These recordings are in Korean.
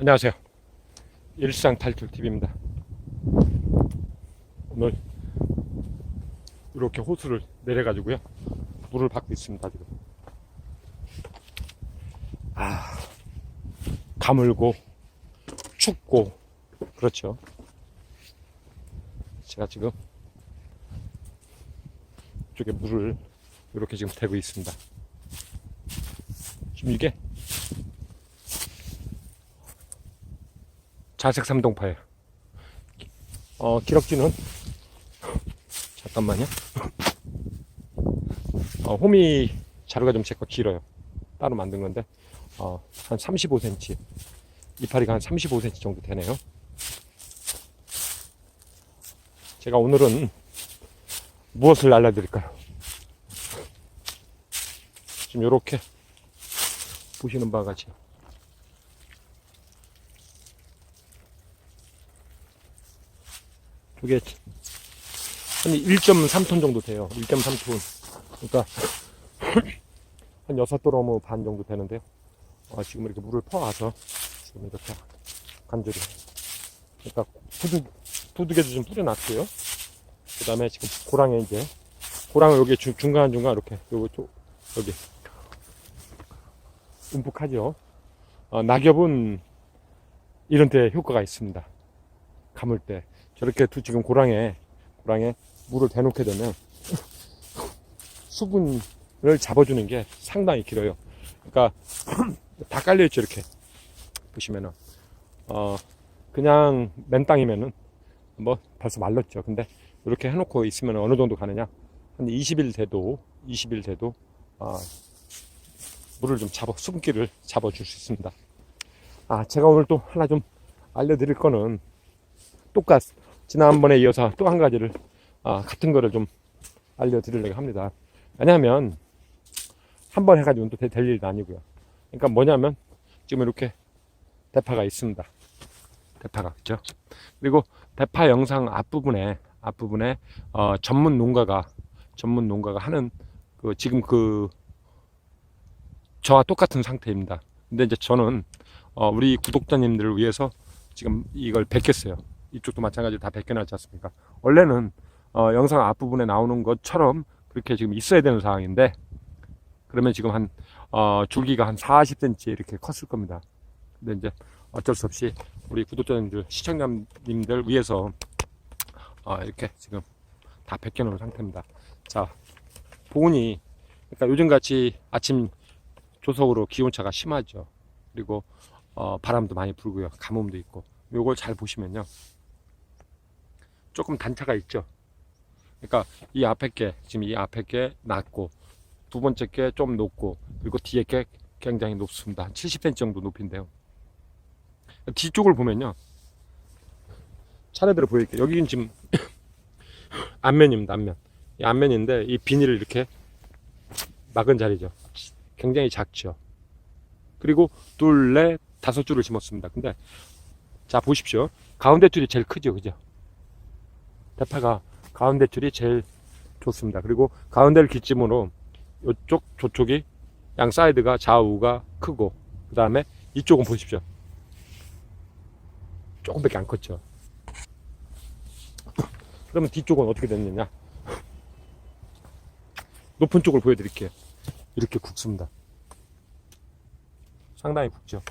안녕하세요. 일상 탈출 TV입니다. 오늘 이렇게 호수를 내려가지고요. 물을 받고 있습니다, 지금. 아, 가물고, 춥고, 그렇죠. 제가 지금 이쪽에 물을 이렇게 지금 대고 있습니다. 지금 이게 자색 삼동파예요. 어, 기럭지는 잠깐만요. 어, 호미 자루가 좀 제 거 길어요. 따로 만든 건데 어, 한 35cm 이파리가 한 35cm 정도 되네요. 제가 오늘은 무엇을 알려드릴까요? 지금 이렇게 보시는 바와 같이 이게 한 1.3톤 정도 돼요. 1.3톤. 그러니까 한 6도로무 반 정도 되는데요. 어, 지금 이렇게 물을 퍼와서 지금 이렇게 간절히. 그러니까 부두, 부두개도 좀 뿌려놨고요. 그 다음에 지금 고랑에 이제, 고랑을 여기 중, 중간중간 이렇게, 요거, 저, 여기. 움푹하죠. 어, 낙엽은 이런 데 효과가 있습니다. 감을 때. 저렇게 두 지금 고랑에 고랑에 물을 대놓게 되면 수분을 잡아주는 게 상당히 길어요. 그러니까 다 깔려 있죠 이렇게 보시면은 어 그냥 맨 땅이면은 뭐 벌써 말랐죠. 근데 이렇게 해놓고 있으면 어느 정도 가느냐 한 20일 돼도 20일 돼도 아 물을 좀 잡아 수분기를 잡아줄 수 있습니다. 아 제가 오늘 또 하나 좀 알려드릴 거는 똑같 지난번에 이어서 또 한 가지를 아, 같은 거를 좀 알려드리려고 합니다. 왜냐하면 한 번 해가지고는 또 될 일은 아니고요. 그러니까 뭐냐면 지금 이렇게 대파가 있습니다. 대파가 그죠? 그리고 대파 영상 앞부분에 앞부분에 어, 전문 농가가 전문 농가가 하는 그 지금 그 저와 똑같은 상태입니다. 근데 이제 저는 어, 우리 구독자님들을 위해서 지금 이걸 뵙겠어요. 이쪽도 마찬가지로 다 벗겨놨지 않습니까? 원래는 어, 영상 앞부분에 나오는 것처럼 그렇게 지금 있어야 되는 상황인데 그러면 지금 한 어, 줄기가 한 40cm 이렇게 컸을 겁니다. 근데 이제 어쩔 수 없이 우리 구독자님들, 시청자님들 위해서 어, 이렇게 지금 다 벗겨놓은 상태입니다. 자, 보온이 그러니까 요즘 같이 아침 조석으로 기온차가 심하죠. 그리고 어, 바람도 많이 불고요. 가뭄도 있고. 요걸 잘 보시면요. 조금 단차가 있죠. 그러니까 이 앞에 게 지금 이 앞에 게 낮고 두 번째 게 좀 높고 그리고 뒤에 게 굉장히 높습니다. 한 70cm 정도 높인데요. 뒤쪽을 보면요. 차례대로 보여드릴게요. 여기는 지금 앞면입니다. 앞면. 이 앞면인데 이 비닐을 이렇게 막은 자리죠. 굉장히 작죠. 그리고 둘, 넷, 다섯 줄을 심었습니다. 근데 자 보십시오. 가운데 줄이 제일 크죠, 그죠? 대파가 가운데 줄이 제일 좋습니다. 그리고 가운데를 기점으로 이쪽, 저쪽이 양 사이드가 좌우가 크고 그 다음에 이쪽은 보십시오. 조금밖에 안 컸죠. 그러면 뒤쪽은 어떻게 됐느냐? 높은 쪽을 보여드릴게요. 이렇게 굵습니다. 상당히 굵죠.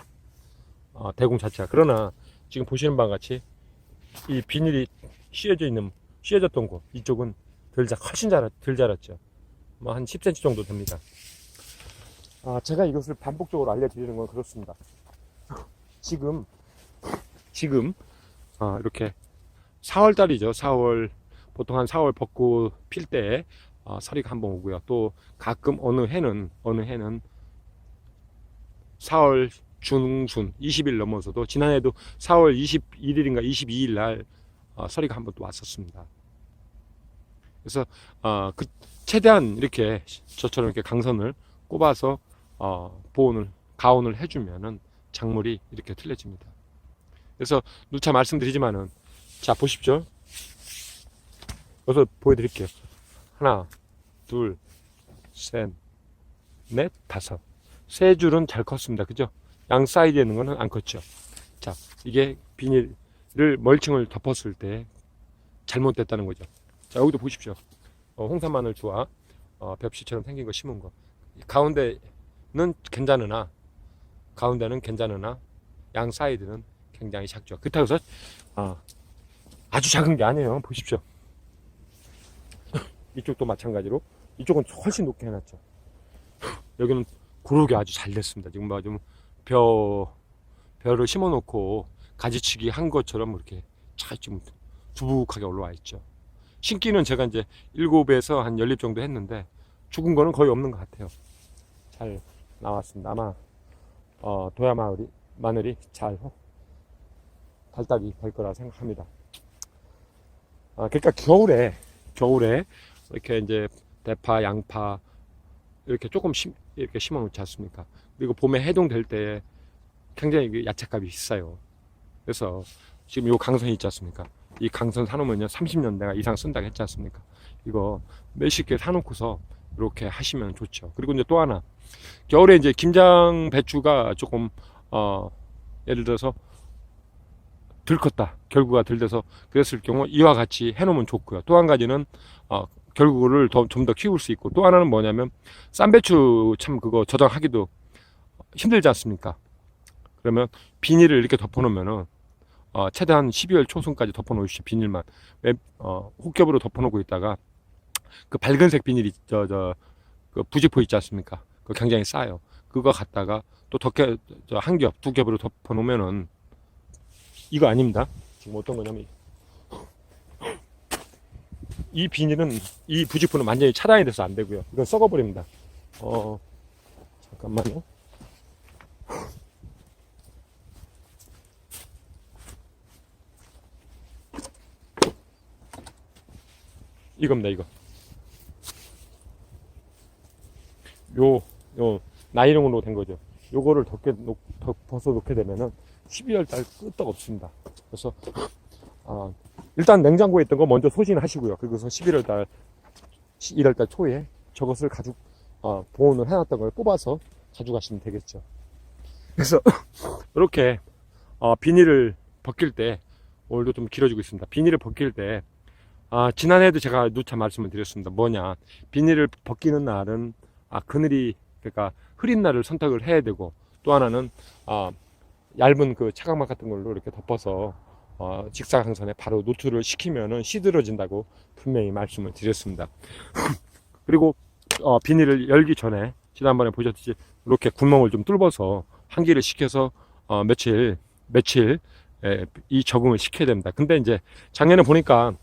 어, 대공 자체가. 그러나 지금 보시는 바와 같이 이 비닐이 씌어져 있는 씌어졌던 곳 이쪽은 덜 자, 훨씬 잘, 덜 자랐죠. 뭐 한 10cm 정도 됩니다. 아, 제가 이것을 반복적으로 알려드리는 건 그렇습니다. 지금 지금 아, 이렇게 4월 달이죠. 4월 보통 한 4월 벚꽃 필때 어, 서리가 한 번 오고요. 또 가끔 어느 해는 어느 해는 4월 중순 20일 넘어서도 지난해도 4월 21일인가 22일 날 어, 서리가 한 번 또 왔었습니다. 그래서 어, 그 최대한 이렇게 저처럼 이렇게 강선을 꼽아서 어, 보온을 가온을 해주면은 작물이 이렇게 틀려집니다. 그래서 누차 말씀드리지만은 자 보십시오. 여기서 보여드릴게요. 하나, 둘, 셋, 넷, 다섯. 세 줄은 잘 컸습니다. 그죠? 양 사이드에 있는 거는 안 컸죠. 자, 이게 비닐 을 멀칭을 덮었을 때 잘못됐다는 거죠. 자 여기도 보십시오. 어, 홍산 마늘 주와 어, 벽시처럼 생긴 거 심은 거 가운데는 괜찮으나 가운데는 괜찮으나 양 사이드는 굉장히 작죠. 그렇다고 해서 아, 아주 작은 게 아니에요. 보십시오. 이쪽도 마찬가지로 이쪽은 훨씬 높게 해놨죠. 여기는 고르게 아주 잘 됐습니다. 지금 뭐 좀 벼, 벼를 심어놓고 가지치기 한 것처럼 이렇게 잘좀 두둑하게 올라와 있죠. 신기는 제가 이제 7에서 한 10립 정도 했는데 죽은 거는 거의 없는 것 같아요. 잘 나왔습니다. 아마 어, 도야 마을이, 마늘이 잘 발달이 될 거라 생각합니다. 아, 그러니까 겨울에 겨울에 이렇게 이제 대파, 양파 이렇게 조금 심, 이렇게 심어 놓지 않습니까? 그리고 봄에 해동될 때 굉장히 그 야채값이 비싸요. 그래서 지금 요 강선 있지 않습니까? 이 강선 사놓으면요 30년 내가 이상 쓴다고 했지 않습니까? 이거 몇십 개 사놓고서 이렇게 하시면 좋죠. 그리고 이제 또 하나 겨울에 이제 김장 배추가 조금 어 예를 들어서 덜 컸다 결구가 덜 돼서 그랬을 경우 이와 같이 해놓으면 좋고요. 또 한 가지는 어 결구를 좀더 키울 수 있고 또 하나는 뭐냐면 쌈배추 참 그거 저장하기도 힘들지 않습니까? 그러면 비닐을 이렇게 덮어놓으면은 어, 최대한 12월 초순까지 덮어놓으십시오 비닐만 웹, 어, 혹겹으로 덮어놓고 있다가 그 밝은색 비닐이 저 저 그 부직포 있지 않습니까? 그 굉장히 싸요. 그거 갖다가 또 덮개 한 겹, 두 겹으로 덮어놓으면은 이거 아닙니다. 지금 어떤 거냐면 이 비닐은 이 부직포는 완전히 차단이 돼서 안 되고요. 이건 썩어버립니다. 어 잠깐만요. 이겁니다, 이거. 요, 요, 나이롱으로 된 거죠. 요거를 덮게, 놓, 덮어서 놓게 되면은 12월 달 끄떡 없습니다. 그래서, 아, 일단 냉장고에 있던 거 먼저 소진하시고요. 그래서 11월 달, 1월 달 초에 저것을 가지고, 어, 보온을 해놨던 걸 뽑아서 가져가시면 되겠죠. 그래서, 이렇게, 어, 비닐을 벗길 때, 오늘도 좀 길어지고 있습니다. 비닐을 벗길 때, 아, 지난해에도 제가 누차 말씀을 드렸습니다. 뭐냐. 비닐을 벗기는 날은, 아, 그늘이, 그러니까 흐린 날을 선택을 해야 되고, 또 하나는, 아, 얇은 그 차각막 같은 걸로 이렇게 덮어서, 어, 직사광선에 바로 노트를 시키면은 시들어진다고 분명히 말씀을 드렸습니다. 그리고, 어, 비닐을 열기 전에, 지난번에 보셨듯이, 이렇게 구멍을 좀 뚫어서 환기를 시켜서, 어, 며칠, 며칠, 에, 이 적응을 시켜야 됩니다. 근데 이제 작년에 보니까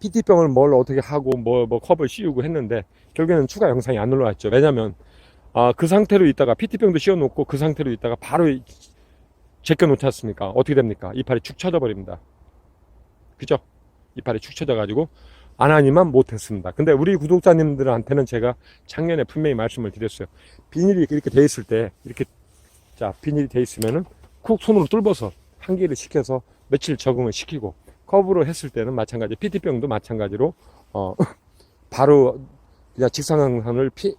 PT병을 뭘 어떻게 하고 뭐, 뭐 컵을 씌우고 했는데 결국에는 추가 영상이 안 올라왔죠. 왜냐면 아, 그 상태로 있다가 PT병도 씌워놓고 그 상태로 있다가 바로 이- 제껴 놓지 않습니까? 어떻게 됩니까? 이파리 축 처져 버립니다. 그죠? 이파리 축 처져 가지고 안 하니만 못했습니다. 근데 우리 구독자님들한테는 제가 작년에 분명히 말씀을 드렸어요. 비닐이 이렇게 돼 있을 때 이렇게 자 비닐이 돼 있으면은 쿡 손으로 뚫어서 한기를 시켜서 며칠 적응을 시키고 컵으로 했을 때는 마찬가지 PT병도 마찬가지로 어 바로 그냥 직사광선을 피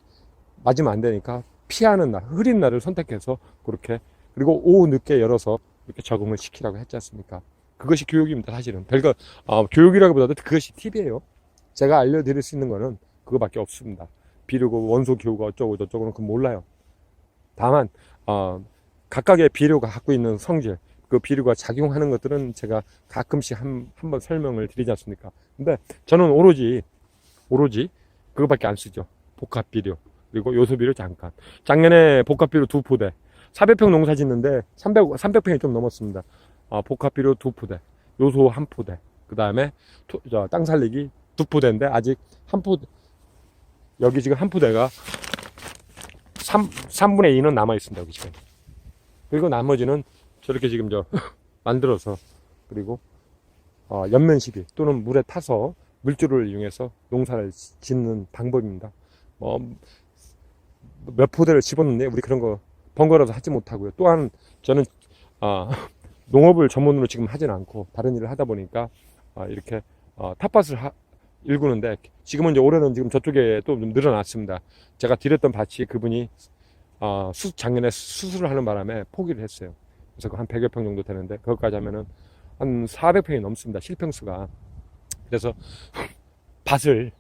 맞으면 안 되니까 피하는 날 흐린 날을 선택해서 그렇게 그리고 오후 늦게 열어서 이렇게 적응을 시키라고 했지 않습니까? 그것이 교육입니다 사실은. 별거 어, 교육이라기보다도 그것이 팁이에요. 제가 알려드릴 수 있는 거는 그거밖에 없습니다. 비료고 원소 기호가 어쩌고 저쩌고는 그 몰라요. 다만 어, 각각의 비료가 갖고 있는 성질 그 비료가 작용하는 것들은 제가 가끔씩 한, 한번 설명을 드리지 않습니까? 근데 저는 오로지, 오로지 그거밖에 안 쓰죠. 복합 비료. 그리고 요소 비료 잠깐. 작년에 복합 비료 두 포대. 400평 농사 짓는데 300, 300평이 좀 넘었습니다. 어, 복합 비료 두 포대. 요소 한 포대. 그 다음에 땅 살리기 두 포대인데 아직 한 포대, 여기 지금 한 포대가 3, 3분의 2는 남아 있습니다. 여기 지금. 그리고 나머지는 저렇게 지금 저 만들어서 그리고 어, 연면 시비 또는 물에 타서 물줄을 이용해서 농사를 짓는 방법입니다. 뭐몇 포대를 집었는데 우리 그런 거 번거로워서 하지 못하고요. 또한 저는 아, 농업을 전문으로 지금 하진 않고 다른 일을 하다 보니까 아, 이렇게 어, 텃밭을 하, 일구는데 지금은 이제 올해는 지금 저쪽에 또 좀 늘어났습니다. 제가 드렸던 밭이 그분이 어, 수, 작년에 수술을 하는 바람에 포기를 했어요. 그래서 그한 100여 평 정도 되는데 그것까지 하면은 한 400평이 넘습니다. 실평수가. 그래서 밭을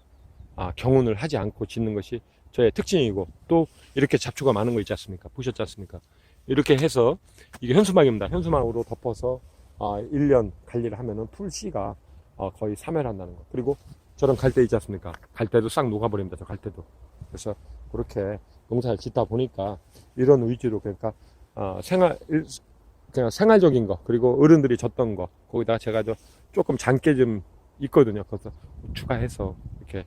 아, 경운을 하지 않고 짓는 것이 저의 특징이고 또 이렇게 잡초가 많은 거 있지 않습니까? 보셨지 않습니까? 이렇게 해서 이게 현수막입니다. 현수막으로 덮어서 아, 1년 관리를 하면은 풀씨가 어, 거의 사멸한다는 거. 그리고 저런 갈대 있지 않습니까? 갈대도 싹 녹아버립니다. 저 갈대도. 그래서 그렇게 농사를 짓다 보니까 이런 위주로 그러니까 어, 생활 일- 그냥 생활적인 거 그리고 어른들이 줬던 거 거기다 제가 저 조금 잔게 좀 있거든요. 그래서 추가해서 이렇게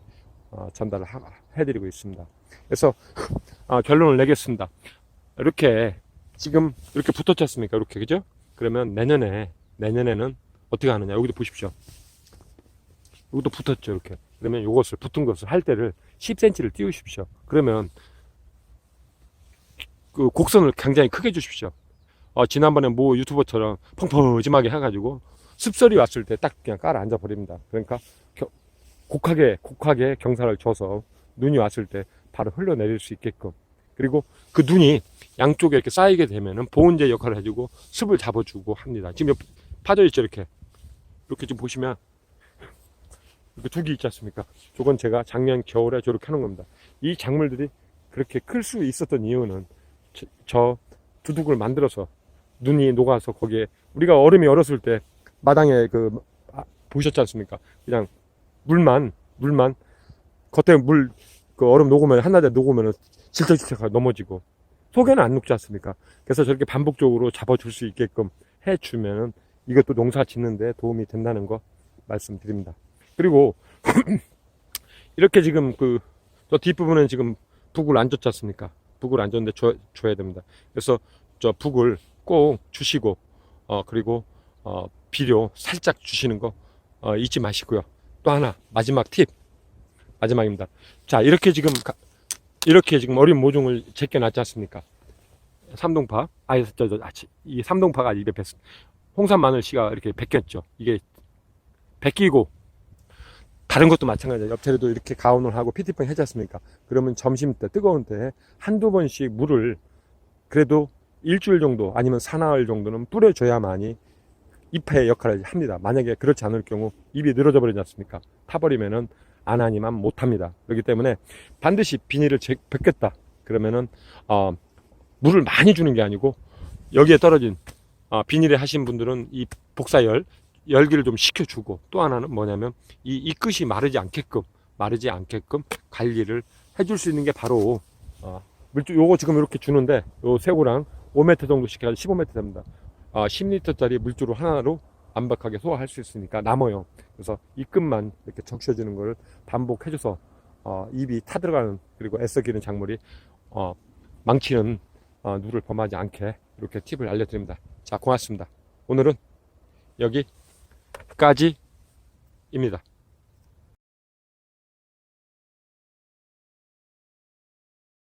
어, 전달을 하- 해드리고 있습니다. 그래서 어, 결론을 내겠습니다. 이렇게 지금 이렇게 붙었지 않습니까? 이렇게 그죠? 그러면 내년에 내년에는 어떻게 하느냐? 여기도 보십시오. 여기도 붙었죠 이렇게. 그러면 이것을 붙은 것을 할 때를 10cm를 띄우십시오. 그러면 그 곡선을 굉장히 크게 주십시오. 어, 지난번에 뭐 유튜버처럼 펑퍼짐하게 해가지고 습설이 왔을 때 딱 그냥 깔아 앉아 버립니다. 그러니까 겨- 곡하게 곡하게 경사를 줘서 눈이 왔을 때 바로 흘러내릴 수 있게끔 그리고 그 눈이 양쪽에 이렇게 쌓이게 되면은 보온제 역할을 해주고 습을 잡아주고 합니다. 지금 옆 파져 있죠 이렇게 이렇게 지금 보시면 이렇게 두 개 있지 않습니까? 저건 제가 작년 겨울에 저렇게 하는 겁니다. 이 작물들이 그렇게 클 수 있었던 이유는 저, 저 두둑을 만들어서 눈이 녹아서 거기에 우리가 얼음이 얼었을 때 마당에 그 아, 보셨지 않습니까? 그냥 물만 물만 겉에 물 그 얼음 녹으면 한낮에 녹으면 질척질척 넘어지고 속에는 안 녹지 않습니까? 그래서 저렇게 반복적으로 잡아줄 수 있게끔 해주면은 이것도 농사 짓는데 도움이 된다는 거 말씀드립니다. 그리고 이렇게 지금 그 저 뒷부분은 지금 북을 안 줬지 않습니까? 북을 안 줬는데 줘, 줘야 됩니다. 그래서 저 북을 꼭 주시고 어 그리고 어 비료 살짝 주시는 거 어, 잊지 마시고요. 또 하나 마지막 팁 마지막입니다. 자 이렇게 지금 가- 이렇게 지금 어린 모종을 제껴 놨지 않습니까? 삼동파 아니 저저 아, 치- 이 삼동파가 입에 뱄 홍삼 마늘 씨가 이렇게 벗겼죠. 이게 벗기고 다른 것도 마찬가지예요. 옆자리도 이렇게 가온을 하고 피티병 해지 않습니까? 그러면 점심 때 뜨거운 때 한두 번씩 물을 그래도 일주일 정도 아니면 사나흘 정도는 뿌려줘야만이 잎의 역할을 합니다. 만약에 그렇지 않을 경우 잎이 늘어져 버리지 않습니까? 타버리면은 안 하니만 못 합니다. 그렇기 때문에 반드시 비닐을 제- 벗겼다. 그러면은 어, 물을 많이 주는 게 아니고 여기에 떨어진 어, 비닐에 하신 분들은 이 복사열 열기를 좀 식혀주고 또 하나는 뭐냐면 이, 이 끝이 마르지 않게끔 마르지 않게끔 관리를 해줄 수 있는 게 바로 어, 물주 요거 지금 이렇게 주는데 요 새우랑 5m 정도씩 해가지고 15m 됩니다. 아, 10리터짜리 물주로 하나로 완벽하게 소화할 수 있으니까 남아요. 그래서 이 끝만 이렇게 적셔주는 걸 반복해줘서 어, 입이 타들어가는 그리고 애써기는 작물이 어, 망치는 어, 누를 범하지 않게 이렇게 팁을 알려드립니다. 자, 고맙습니다. 오늘은 여기까지입니다.